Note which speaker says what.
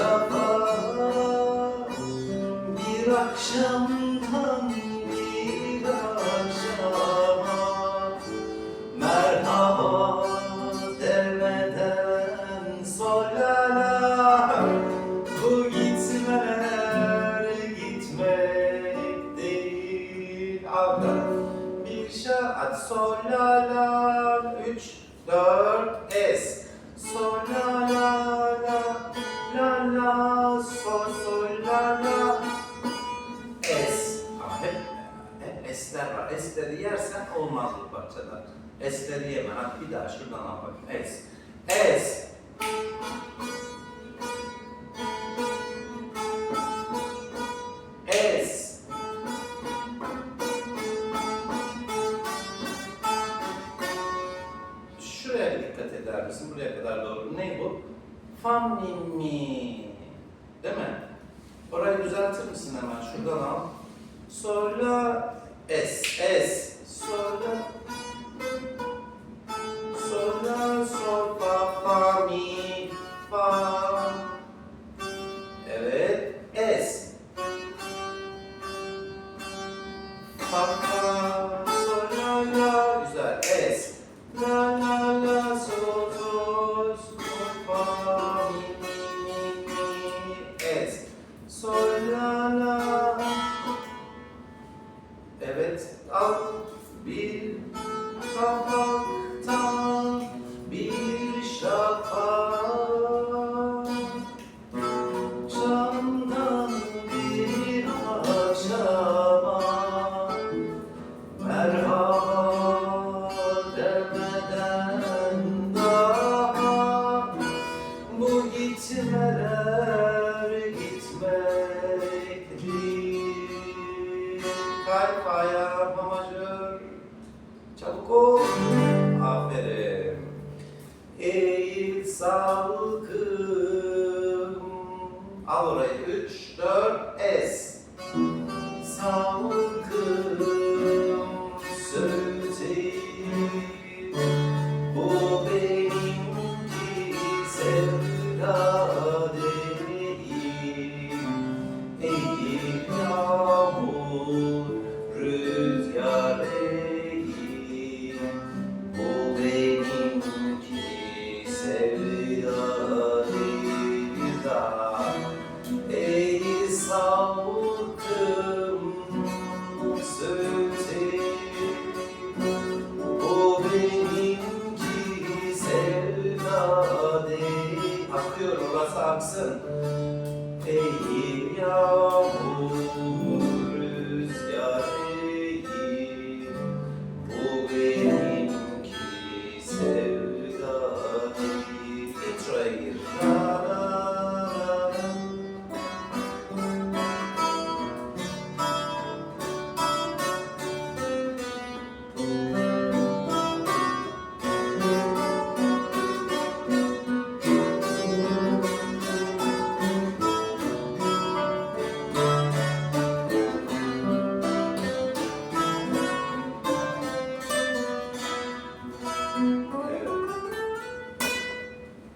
Speaker 1: sabah bir akşamdan bir akşama merhaba demeden solala bu gitmeler gitmek değil. Abla bir şahat solala üç dört es. Solala esler var. Esleri yersen olmaz bu parçalar. Esleri yeme. Hadi bir daha şuradan al bakayım. Es. Es. Es. Şuraya bir dikkat eder misin? Buraya kadar doğru. Ne bu? Fa mi mi. Değil mi? Orayı düzeltir misin hemen? Şuradan al. Sol la es es. Sol la sol fa fa mi fa. Evet. Es. Fa fa sol la la. Güzel. Es. La la Kalp ayağı majör Çabuk ol. Aferin. Eğil salkım Al orayı. Üç, dört, es. Salkım Yaşasın. Ey ya.